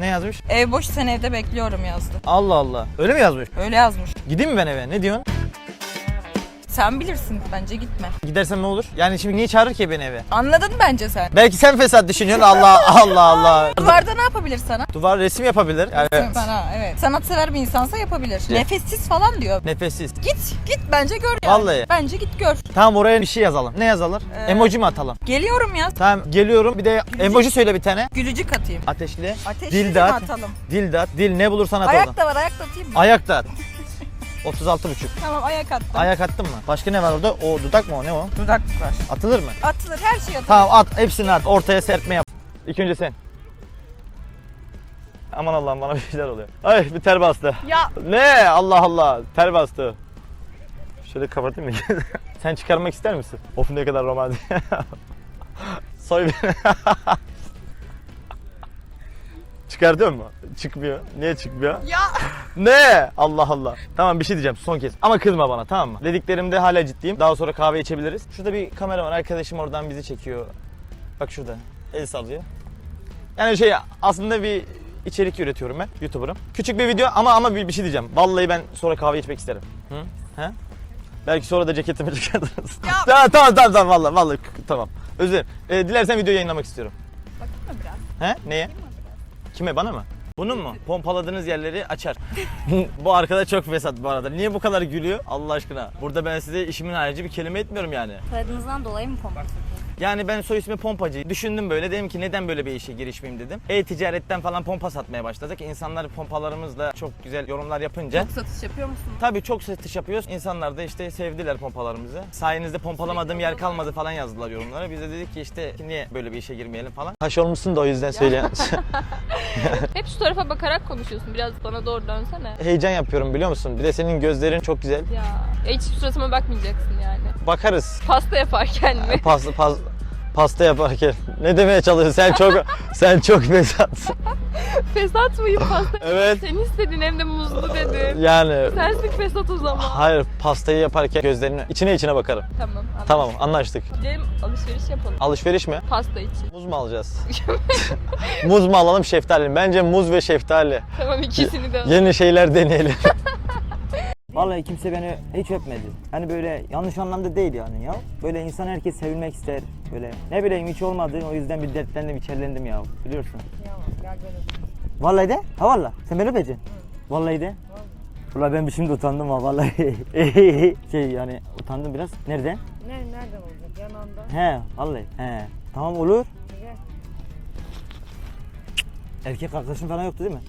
Ne yazmış? Ev boş sen evde bekliyorum yazdı. Allah Allah. Öyle mi yazmış? Öyle yazmış. Gideyim mi ben eve? Ne diyorsun? Sen bilirsin bence gitme. Gidersem ne olur? Yani şimdi niye çağırır ki beni eve? Anladın bence sen. Belki sen fesat düşünüyorsun. Allah Allah Allah. Duvarda ne yapabilir sana? Duvar resim yapabilir. Yani Sana evet. Sanatsever bir insansa yapabilir. Nefessiz falan diyor. nefessiz. Git git bence gör yani. Vallahi. Bence git gör. Tamam oraya bir şey yazalım. Ne yazalım? Ee, Emoji mi atalım? Geliyorum ya. Tamam geliyorum. Bir de emoji söyle bir tane. Gülücük atayım. Ateşli. Ateşli mi at. atalım? Dil de at. Dil ne bulursan at Ayak da var ayak da atayım mı? Ayak da at. 36 buçuk. Tamam ayak attım. Ayak attın mı? Başka ne var orada? O dudak mı o? Ne o? Dudak var. Atılır mı? Atılır her şey atılır. Tamam at. Hepsini at. Ortaya serpme yap. İlk önce sen. Aman Allah'ım bana bir şeyler oluyor. Ay bir ter bastı. Ya Ne? Allah Allah. Ter bastı. Şöyle kapatayım mı? Sen çıkarmak ister misin? Of ne kadar romantik. Soy beni. Çıkartıyor mu? Çıkmıyor. Niye çıkmıyor? ya Ne? Allah Allah. Tamam bir şey diyeceğim son kez. Ama kızma bana tamam mı? Dediklerimde hala ciddiyim. Daha sonra kahve içebiliriz. Şurada bir kamera var. Arkadaşım oradan bizi çekiyor. Bak şurada. El sallıyor. Yani şey aslında bir içerik üretiyorum ben. YouTuber'ım. Küçük bir video ama ama bir, bir şey diyeceğim. Vallahi ben sonra kahve içmek isterim. Hı? He? Belki sonra da ceketimi çıkartırız. Ya- tamam tamam tamam tamam vallahi vallahi tamam. Özür dilerim. Ee, dilersen video yayınlamak istiyorum. bakayım mı biraz? He? Neye? Kime bana mı? Bunun mu? Pompaladığınız yerleri açar. bu arkada çok fesat bu arada. Niye bu kadar gülüyor? Allah aşkına. Burada ben size işimin harici bir kelime etmiyorum yani. Soyadınızdan dolayı mı pompa Yani ben soy ismi pompacı. Düşündüm böyle dedim ki neden böyle bir işe girişmeyeyim dedim. E-ticaretten falan pompa satmaya başladık. İnsanlar pompalarımızla çok güzel yorumlar yapınca Çok satış yapıyor musun? Tabii çok satış yapıyoruz. İnsanlar da işte sevdiler pompalarımızı. Sayenizde pompalamadığım yer kalmadı falan yazdılar yorumlara. Biz de dedik ki işte niye böyle bir işe girmeyelim falan. Taş olmuşsun da o yüzden söyleyeyim. Hep şu tarafa bakarak konuşuyorsun. Biraz bana doğru dönsene. Heyecan yapıyorum biliyor musun? Bir de senin gözlerin çok güzel. Ya. ya hiç suratıma bakmayacaksın yani. Bakarız. Pasta yaparken mi? Pasta, pas- pasta yaparken. Ne demeye çalışıyorsun? Sen çok sen çok fesatsın. Fesat mıyım pasta? Evet. Sen istedin hem de muzlu dedin. Yani Sensin fesat o zaman. hayır pastayı yaparken gözlerine içine içine bakarım. Tamam. anladım. Tamam anlaştık. Gidelim alışveriş yapalım. Alışveriş mi? Pasta için. Muz mu alacağız? muz mu alalım şeftali mi? Bence muz ve şeftali. Tamam ikisini de alalım. Yeni şeyler deneyelim. Vallahi kimse beni hiç öpmedi. Hani böyle yanlış anlamda değil yani ya. Böyle insan herkes sevilmek ister. Böyle ne bileyim hiç olmadı o yüzden bir dertlendim, içerlendim ya. Biliyorsun. Vallahi de? Ha valla. Sen beni öpeceksin. Vallahi de. Vallahi ben bir şimdi utandım ha vallahi. şey yani utandım biraz. Nereden? Ne, nereden olacak? Yanında. He vallahi. He. Tamam olur. Erkek arkadaşın falan yoktu değil mi?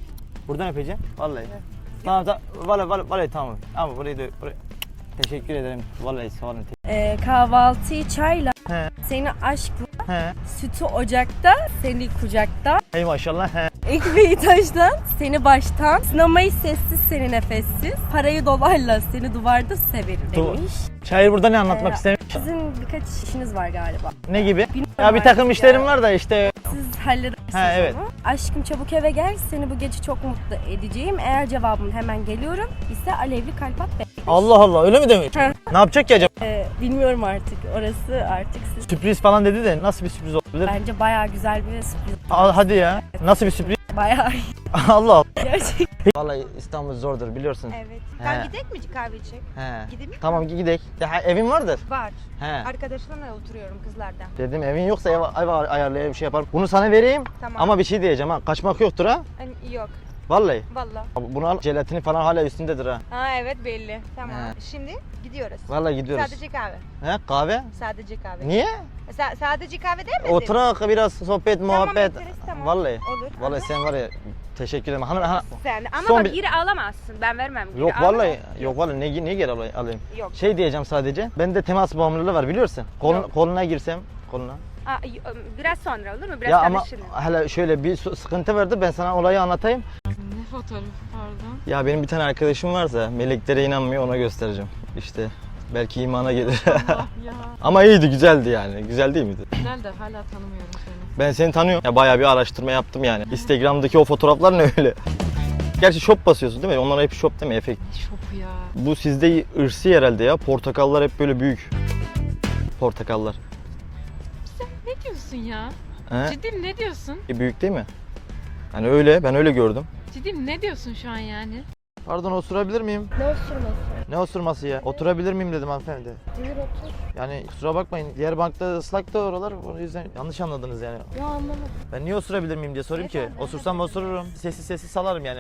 Buradan öpeceğim. Vallahi. Tamam tamam. Vallahi vallahi, vallahi tamam. Ama burayı da burayı. Teşekkür ederim. Vallahi sağ olun. Ee, kahvaltıyı çayla, He. seni aşkla, He. sütü ocakta, seni kucakta, Hey maşallah. He. ekmeği taştan, seni baştan, sinemayı sessiz, seni nefessiz, parayı dolarla, seni duvarda severim demiş. Şair burada ne anlatmak Ee, istemiş? Sizin birkaç işiniz var galiba. Ne gibi? Bilmiyorum Ya bir takım artık işlerim ya. var da işte Siz halledersiniz Ha, evet. onu. Aşkım çabuk eve gel, seni bu gece çok mutlu edeceğim. Eğer cevabın hemen geliyorum ise alevli kalp at be. Allah Allah öyle mi demiş? Ne yapacak ki acaba? Ee, bilmiyorum artık, orası artık siz. Sürpriz falan dedi de nasıl bir sürpriz olabilir? Bence bayağı güzel bir sürpriz. Al, hadi ya. Nasıl bir sürpriz? Bayağı Allah Allah. gerçek. Vallahi İstanbul zordur biliyorsun. Evet. He. Ben gidek mi kahve içecek? He. Gideyim mi? Tamam gidelim. Ya ha, evin vardır. Var. He. Arkadaşlarımla oturuyorum kızlardan. Dedim evin yoksa ev, ev ayarlayayım bir şey yaparım. Bunu sana vereyim Tamam. ama bir şey diyeceğim ha. Kaçmak yoktur ha. Hani yok. Vallahi. Valla. Bunu al. Jelatini falan hala üstündedir ha. Ha evet belli. Tamam. He. Şimdi gidiyoruz. Vallahi gidiyoruz. Sadece kahve. He kahve? Sadece kahve. Niye? Sa- sadece kahve değil mi? Oturak biraz sohbet muhabbet. ederiz, tamam. Vallahi. Olur. Vallahi sen var ya teşekkür ederim. Hanım, hanım. Sen ama Son bak bir- geri alamazsın. Ben vermem. Geri Yok alamam. vallahi yok vallahi ne niye geri alay- alayım? Yok. Şey diyeceğim sadece. Bende temas bağımlılığı var biliyorsun. Kolun, Yok. koluna girsem koluna. Aa, y- biraz sonra olur mu? Biraz ya ama tanışalım. hele şöyle bir su- sıkıntı vardı ben sana olayı anlatayım. Fotoğrafı pardon? Ya benim bir tane arkadaşım varsa meleklere inanmıyor ona göstereceğim. İşte belki imana gelir. Allah ya. ama iyiydi güzeldi yani. Güzel değil miydi? Güzel de hala tanımıyorum seni. Ben seni tanıyorum. Ya bayağı bir araştırma yaptım yani. Instagram'daki o fotoğraflar ne öyle? Gerçi shop basıyorsun değil mi? Onlara hep shop değil mi? Efekt. Şopu ya. Bu sizde ırsi herhalde ya. Portakallar hep böyle büyük. Portakallar. Ne diyorsun ya? He? Ciddi ne diyorsun? E, Büyük değil mi? Yani öyle ben öyle gördüm. Ciddi mi? Ne diyorsun şu an yani? Pardon oturabilir miyim? Ne osurması? Ne osurması ya? Oturabilir miyim dedim hanımefendi. Buyur otur. Yani kusura bakmayın diğer bankta ıslak da oralar o yüzden yanlış anladınız yani. Ya anlamadım. Ben niye osurabilir miyim diye sorayım ki. Osursam osururum. Sessiz sessiz salarım yani.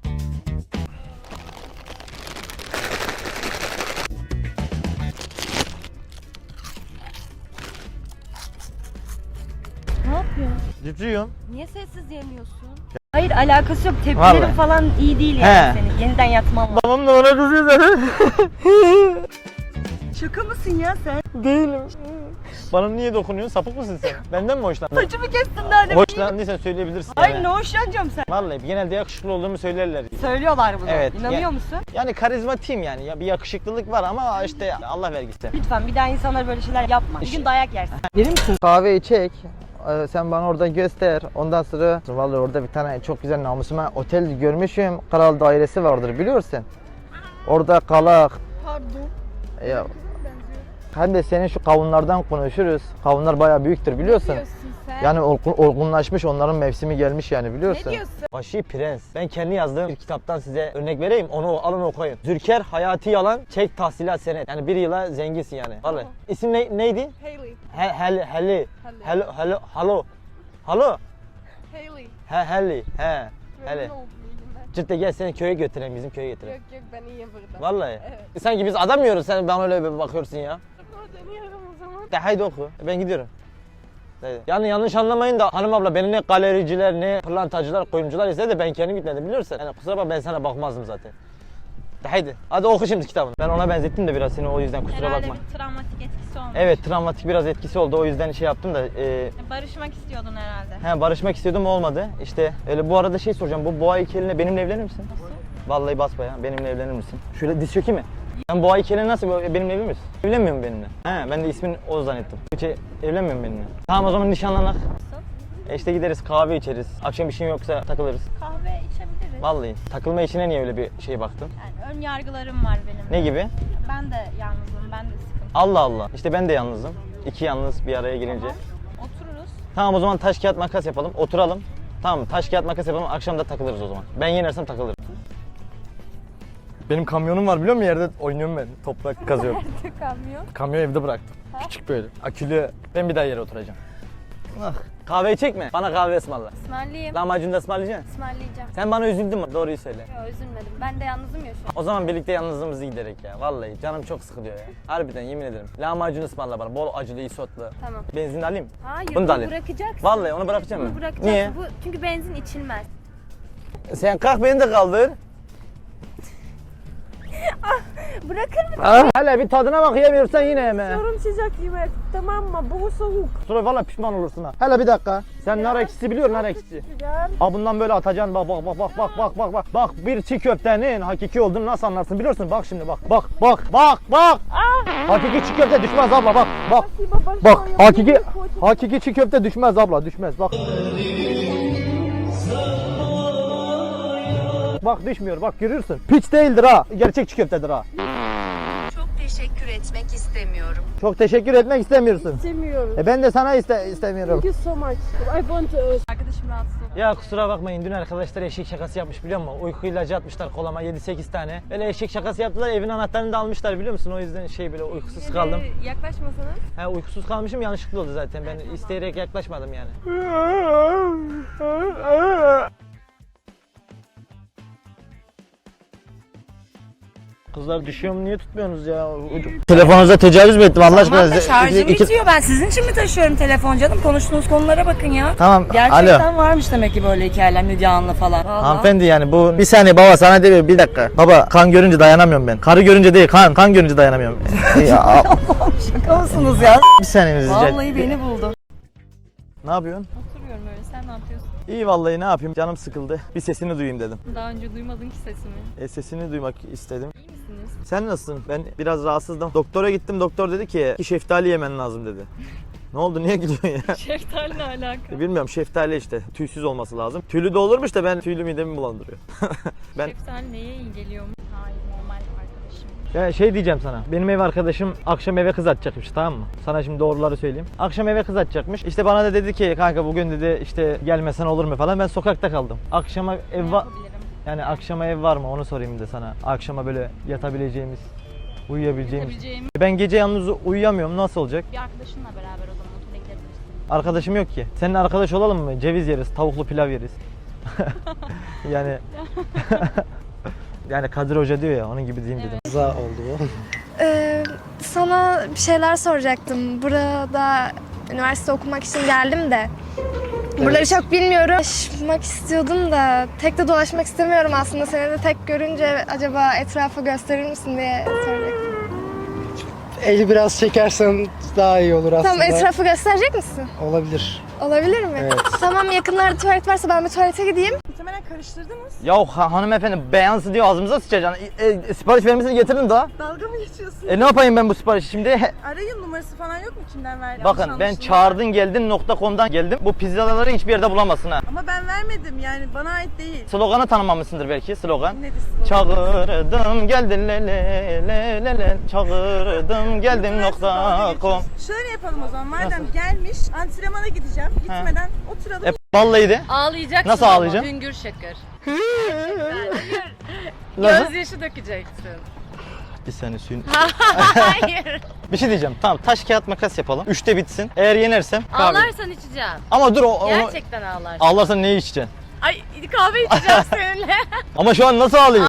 Ne yapıyorsun? Titriyorum. Niye sessiz yemiyorsun? Hayır alakası yok. Tepkilerin Vallahi. falan iyi değil yani He. senin. Yeniden yatman lazım. Babam da bana kızıyor zaten. Şaka mısın ya sen? Değilim. Bana niye dokunuyorsun? Sapık mısın sen? Benden mi hoşlandın? Saçımı kestin daha demin. Hoşlandıysan söyleyebilirsin Ay yani. ne hoşlanacağım sen. Vallahi genelde yakışıklı olduğumu söylerler. Söylüyorlar bunu. Evet, İnanıyor ya- musun? Yani karizmatiyim yani. Ya bir yakışıklılık var ama işte Allah vergisi. Lütfen bir daha insanlara böyle şeyler yapma. Bir gün dayak yersin. Verir misin? Kahveyi çek. Ee, Sen bana orada göster. Ondan sonra vallahi orada bir tane çok güzel namusuma otel görmüşüm. Kral dairesi vardır biliyorsun. Orada kalak. Pardon. Ya hem de senin şu kavunlardan konuşuruz. Kavunlar bayağı büyüktür biliyorsun. Yani olgun- olgunlaşmış onların mevsimi gelmiş yani biliyorsun. Ne diyorsun? Vahşi Prens. Ben kendi yazdığım bir kitaptan size örnek vereyim. Onu alın okuyun. Zülker hayati yalan, çek tahsilat senet. Yani bir yıla zenginsin yani. Vallahi. İsim ne, neydi? Hayley. He, hel, heli. Halle. Hello, hello, halo. Halo. Hayley. He, heli. He. Ben. Ciddi gel seni köye götüreyim, bizim köye götüreyim. Yok yok ben iyiyim burada. Vallahi. Evet. Sanki biz adam yiyoruz sen bana öyle bir bakıyorsun ya. Deniyorum o zaman. De haydi oku. Ben gidiyorum. Haydi. Yani yanlış anlamayın da hanım abla beni ne galericiler ne pırlantacılar kuyumcular izledi de ben kendim gitmedim biliyorsun. Yani kusura bakma ben sana bakmazdım zaten. De haydi. Hadi oku şimdi kitabını. Ben ona benzettim de biraz seni o yüzden kusura Herhalde bakma. bir travmatik etkisi olmuş. Evet travmatik biraz etkisi oldu o yüzden şey yaptım da e, Barışmak istiyordun herhalde. he, barışmak istiyordum olmadı. İşte öyle bu arada şey soracağım bu boğa heykeline benimle evlenir misin? Vallahi basbaya benimle evlenir misin? Şöyle diz çökeyim mi? Ben boğa heykeline nasıl benimle evlenir misin? Evlenmiyor mu benimle? He ben de ismin o zannettim. Hiç evlenmiyor mu benimle? Tamam o zaman nişanlanak. E işte gideriz kahve içeriz. Akşam işin yoksa takılırız. Kahve içebiliriz. Vallahi takılma işine niye öyle bir şey baktın? Yani ön yargılarım var benim. Ne gibi? Ben de yalnızım, ben de sıkıntı. Allah Allah. İşte ben de yalnızım. İki yalnız bir araya gelince. Otururuz. Tamam o zaman taş kağıt makas yapalım. Oturalım. Tamam? Taş kağıt makas yapalım. Akşam da takılırız o zaman. Ben yenersem takılırım. Benim kamyonum var biliyor musun? Yerde oynuyorum ben. Toprak kazıyorum. Kamyon. Kamyon evde bıraktım. Küçük böyle. Akülü. Ben bir daha yere oturacağım. Ah. Kahveyi çekme. Bana kahve ısmarla. Ismarlayayım. Lahmacunu da ısmarlayacaksın. Ismarlayacağım. Sen bana üzüldün mü? Doğruyu söyle. Yo, üzülmedim. Ben de yalnızım ya şu an. O zaman birlikte yalnızlığımızı giderek ya. Vallahi canım çok sıkılıyor ya. Harbiden yemin ederim. Lahmacun ısmarla bana. Bol acılı, isotlu. Tamam. Benzin alayım. Hayır, Bunu da alayım. bırakacaksın. Vallahi onu bırakacağım Bunu mı? bırakacaksın. Niye? Bu, çünkü benzin içilmez. Sen kalk beni de kaldır. Bırakır mısın? Ah, hele bir tadına bak yemiyorsan yine yeme. Yorum sıcak yemek tamam mı? Bu soğuk. Sonra valla pişman olursun ha. Hele bir dakika. Sen nar ekşisi biliyor nar ekşisi. Aa bundan böyle atacaksın bak bak bak bak bak bak bak bak. Bak bir çiğ köftenin hakiki olduğunu nasıl anlarsın biliyorsun bak şimdi bak. Bak bak bak bak. Hakiki çiğ köfte düşmez abla bak bak. Bak hakiki hakiki çiğ köfte düşmez abla düşmez bak. Bak düşmüyor bak görürsün. Piç değildir ha. Gerçek çiğ köftedir ha. Çok teşekkür etmek istemiyorum. Çok teşekkür etmek istemiyorsun. İstemiyorum. E ben de sana iste istemiyorum. Thank you so much. I want to... Arkadaşım rahatsız oldu. Ya kusura bakmayın dün arkadaşlar eşek şakası yapmış biliyor musun? Uyku ilacı atmışlar kolama 7-8 tane. Böyle eşek şakası yaptılar evin anahtarını da almışlar biliyor musun? O yüzden şey böyle uykusuz kaldım. Yaklaşmasanız. He uykusuz kalmışım yanlışlıkla oldu zaten ben isteyerek yaklaşmadım yani. Kızlar düşüyor mu niye tutmuyorsunuz ya? Telefonunuza tecavüz mü ettim Allah aşkına? Tamam da şarjım iki- bitiyor. Ben sizin için mi taşıyorum telefon canım? Konuştuğunuz konulara bakın ya. Tamam Gerçekten alo. varmış demek ki böyle hikayeler Müge Anlı falan. Vallahi. Hanımefendi yani bu bir saniye baba sana demiyorum bir dakika. Baba kan görünce dayanamıyorum ben. Karı görünce değil kan kan görünce dayanamıyorum. ya, Şaka mısınız ya? bir saniye rica Vallahi beni buldu. Ne yapıyorsun? Oturuyorum öyle. Sen ne yapıyorsun? İyi vallahi ne yapayım canım sıkıldı. Bir sesini duyayım dedim. Daha önce duymadın ki sesimi. E, sesini duymak istedim. Misiniz? Sen nasılsın? Ben biraz rahatsızdım. Doktora gittim. Doktor dedi ki ki şeftali yemen lazım dedi. ne oldu? Niye gidiyorsun ya? Şeftali ne alaka? E, Bilmiyorum şeftali işte. Tüysüz olması lazım. Tüylü de olurmuş da ben tüylü midemi bulandırıyor. ben Şeftali neye iyi geliyor mu? Hayır normal arkadaşım. Ya şey diyeceğim sana. Benim ev arkadaşım akşam eve kız atacakmış tamam mı? Sana şimdi doğruları söyleyeyim. Akşam eve kız atacakmış. İşte bana da dedi ki kanka bugün dedi işte gelmesen olur mu falan. Ben sokakta kaldım. Akşama ev var. Yani akşama ev var mı onu sorayım da sana. Akşama böyle yatabileceğimiz, uyuyabileceğimiz. Yapabileceğim Ben gece yalnız uyuyamıyorum. Nasıl olacak? Bir arkadaşınla beraber o zaman otele gidebilirsin. Arkadaşım yok ki. Senin arkadaş olalım mı? Ceviz yeriz, tavuklu pilav yeriz. yani yani Kadir Hoca diyor ya onun gibi diyeyim dedim. Za oldu bu. Ee, sana bir şeyler soracaktım. Burada üniversite okumak için geldim de. Buraları çok bilmiyorum. Dolaşmak istiyordum da tek de dolaşmak istemiyorum aslında. Seni de tek görünce acaba etrafı gösterir misin diye soracaktım. Eli biraz çekersen daha iyi olur aslında. Tamam etrafı gösterecek misin? Olabilir. Olabilir mi? Evet. Tamam yakınlarda tuvalet varsa ben bir tuvalete gideyim. Muhtemelen karıştırdınız. Ya ha- hanımefendi beyansı diyor ağzımıza sıçacaksın. E, e, sipariş vermesini getirin daha. Dalga mı geçiyorsun? E ne yapayım ben bu siparişi şimdi? Arayın numarası falan yok mu kimden verdi? Bakın ben çağırdın geldin nokta.com'dan geldim. Bu pizzaları hiçbir yerde bulamazsın ha. Ama ben vermedim yani bana ait değil. Sloganı tanımamışsındır belki slogan. Nedir slogan? Çağırdım geldim le le le le le çağırdım geldim nokta com. Şöyle yapalım o zaman. Madem gelmiş antrenmana gideceğim. Gitmeden oturalım. Vallahi de. Ağlayacaksın Nasıl ama, ağlayacağım? Hüngür şakır. Nasıl? Gözyaşı dökeceksin. Bir saniye suyun. Hayır. Bir şey diyeceğim. Tamam taş kağıt makas yapalım. Üçte bitsin. Eğer yenersem kahve. Ağlarsan içeceğim. Ama dur o, onu... Gerçekten ağlarsın. Ağlarsan ne içeceksin? Ay kahve içeceğim seninle. Ama şu an nasıl ağlayayım?